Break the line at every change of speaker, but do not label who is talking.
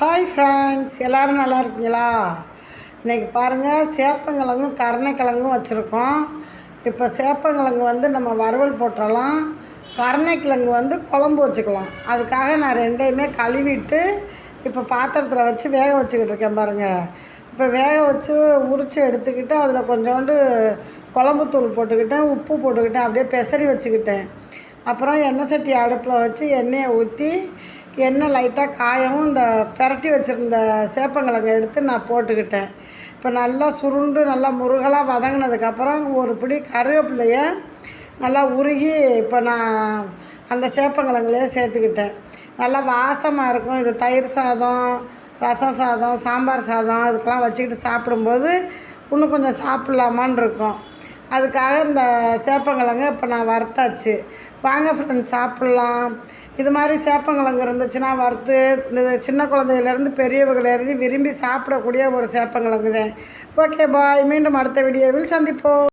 Hi friends எல்லோரும் நல்லா இருக்கீங்களா? இன்றைக்கி பாருங்கள் சேப்பங்கிழங்கும் கருணைக்கிழங்கும் வச்சுருக்கோம். இப்போ சேப்பங்கிழங்கு வந்து நம்ம வறுவல் போட்டுறலாம். கருணைக்கிழங்கு வந்து குழம்பு வச்சுக்கலாம். அதுக்காக நான் ரெண்டையுமே கழுவிட்டு இப்போ பாத்திரத்தில் வச்சு வேக வச்சுக்கிட்டு இருக்கேன் பாருங்கள் இப்போ வேக வச்சு உரித்து எடுத்துக்கிட்டு அதில் கொஞ்சோண்டு குழம்புத்தூள் போட்டுக்கிட்டேன் உப்பு போட்டுக்கிட்டேன் அப்படியே பெசரி வச்சுக்கிட்டேன். அப்புறம் எண்ணெய் சட்டி அடுப்பில் வச்சு எண்ணெயை ஊற்றி எண்ணெய் லைட்டாக காயவும் இந்த பிரட்டி வச்சுருந்த சேப்பங்கிழங்கை எடுத்து நான் போட்டுக்கிட்டேன். இப்போ நல்லா சுருண்டு நல்லா முருகலாக வதங்கினதுக்கப்புறம் ஒரு பிடி கருவேப்பிலையை நல்லா உருகி இப்போ நான் அந்த சேப்பங்கிழங்குலையே சேர்த்துக்கிட்டேன். நல்லா வாசமாக இருக்கும். இது தயிர் சாதம் ரசம் சாதம் சாம்பார் சாதம் இதுக்கெல்லாம் வச்சுக்கிட்டு சாப்பிடும்போது இன்னும் கொஞ்சம் சாப்பிட்லாமான் இருக்கும். அதுக்காக இந்த சேப்பங்கிழங்கு இப்போ நான் வறுத்தாச்சு. வாங்க ஃப்ரெண்ட்ஸ் சாப்பிட்லாம். இது மாதிரி சேப்பங்கிழங்கு இருந்துச்சுன்னா வறுத்து இந்த சின்ன குழந்தையிலேருந்து பெரியவர்களேருந்து விரும்பி சாப்பிடக்கூடிய ஒரு சேப்பங்கிழங்கு தான் ஓகே பாய் மீண்டும் அடுத்த வீடியோவில் சந்திப்போம்.